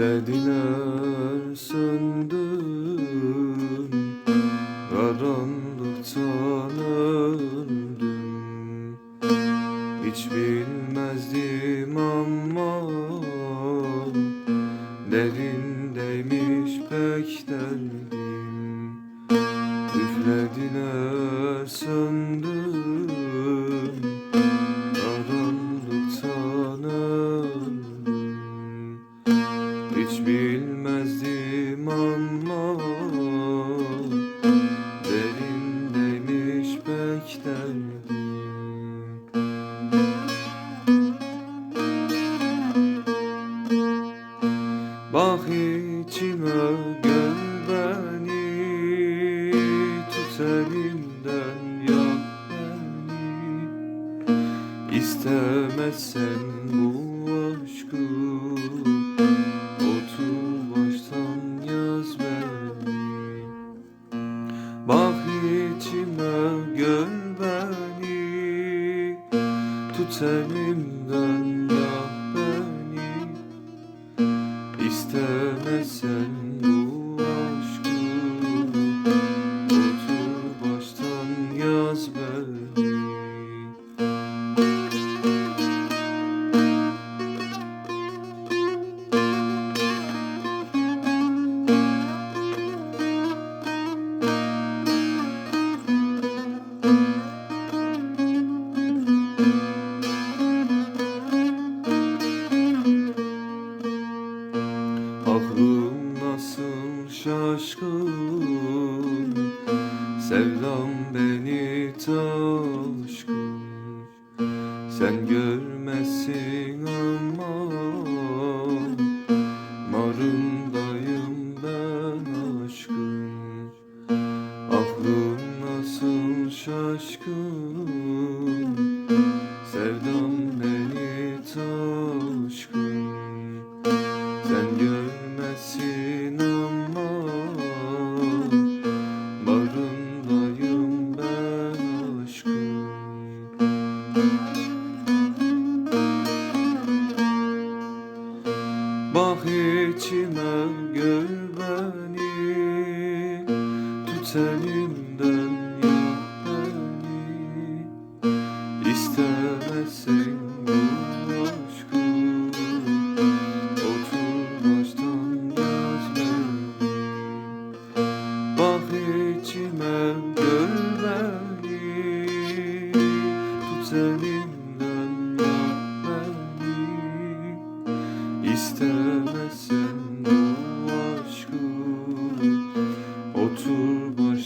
Lediler söndüm Karanlıktan öldüm Hiç bilmezdim ama Derindeymiş pek derdim. Üflediler söndüm ama Derindeymiş pek derdim Bak gör beni Tut elimden yak beni. İstemezsen bu aşkı Tut elimden yak beni İstemezsen bu Aklım nasıl şaşkın? Sevdam beni taşkın. Sen görmezsin ama Marındayım ben aşkın. Aklım nasıl şaşkın? Sevdam beni taşkın. Sen görmezsin Bak içime gör beni Tut elimden yak beni İstemezsen bu aşkı Otur baştan yaz beni Bak içime gör beni Tut elimden yak beni sen bu aşkı oturmuş